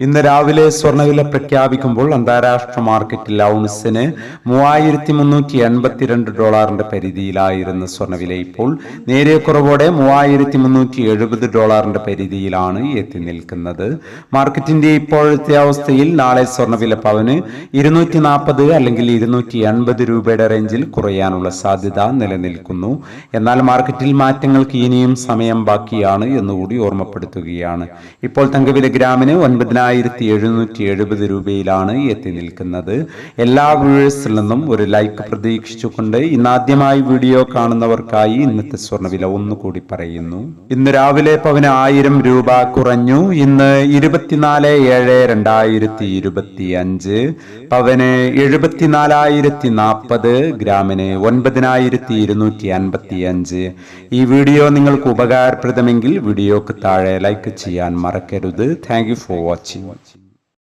ഇന്ന് രാവിലെ സ്വർണവില പ്രഖ്യാപിക്കുമ്പോൾ അന്താരാഷ്ട്ര മാർക്കറ്റിൽ ഔൺസിന് മൂവായിരത്തി മുന്നൂറ്റി എൺപത്തിരണ്ട് ഡോളറിന്റെ പരിധിയിലായിരുന്ന സ്വർണവില ഇപ്പോൾ നേരിയ കുറവോടെ മൂവായിരത്തി മുന്നൂറ്റി എഴുപത് ഡോളറിന്റെ പരിധിയിലാണ് എത്തി നിൽക്കുന്നത്. മാർക്കറ്റിന്റെ ഇപ്പോഴത്തെ അവസ്ഥയിൽ നാളെ സ്വർണവില പവന് ഇരുന്നൂറ്റി നാൽപ്പത് അല്ലെങ്കിൽ ഇരുന്നൂറ്റി എൺപത് രൂപയുടെ റേഞ്ചിൽ കുറയാനുള്ള സാധ്യത നിലനിൽക്കുന്നു. എന്നാൽ മാർക്കറ്റിൽ മാറ്റങ്ങൾക്ക് ഇനിയും സമയം ബാക്കിയാണ് എന്നുകൂടി ഓർമ്മപ്പെടുത്തുകയാണ്. ഇപ്പോൾ തങ്കവില ഗ്രാമിന് ഒൻപതിനായിരത്തി എഴുന്നൂറ്റി എഴുപത് രൂപയിലാണ് എത്തി നിൽക്കുന്നത്. എല്ലാ വ്യൂവേഴ്സിൽ നിന്നും ഒരു ലൈക്ക് പ്രതീക്ഷിച്ചുകൊണ്ട് ഇന്നാദ്യമായി വീഡിയോ കാണുന്നവർക്കായി ഇന്നത്തെ സ്വർണവില ഒന്നുകൂടി പറയുന്നു. ഇന്ന് രാവിലെ പവന് ആയിരം രൂപ കുറഞ്ഞു. ഇന്ന് ഇരുപത്തിനാല് ഏഴ് രണ്ടായിരത്തി ഇരുപത്തി അഞ്ച് പവന് എഴുപത്തിനാലായിരത്തി നാൽപ്പത് ഗ്രാമിന് ഒൻപതിനായിരത്തി ഇരുന്നൂറ്റി അൻപത്തി അഞ്ച് ഈ വീഡിയോ നിങ്ങൾക്ക് ഉപകാരപ്രദമെങ്കിൽ വീഡിയോക്ക് താഴെ ലൈക്ക് ചെയ്യാൻ മറക്കരുത്. Thank you for watching. 新闻。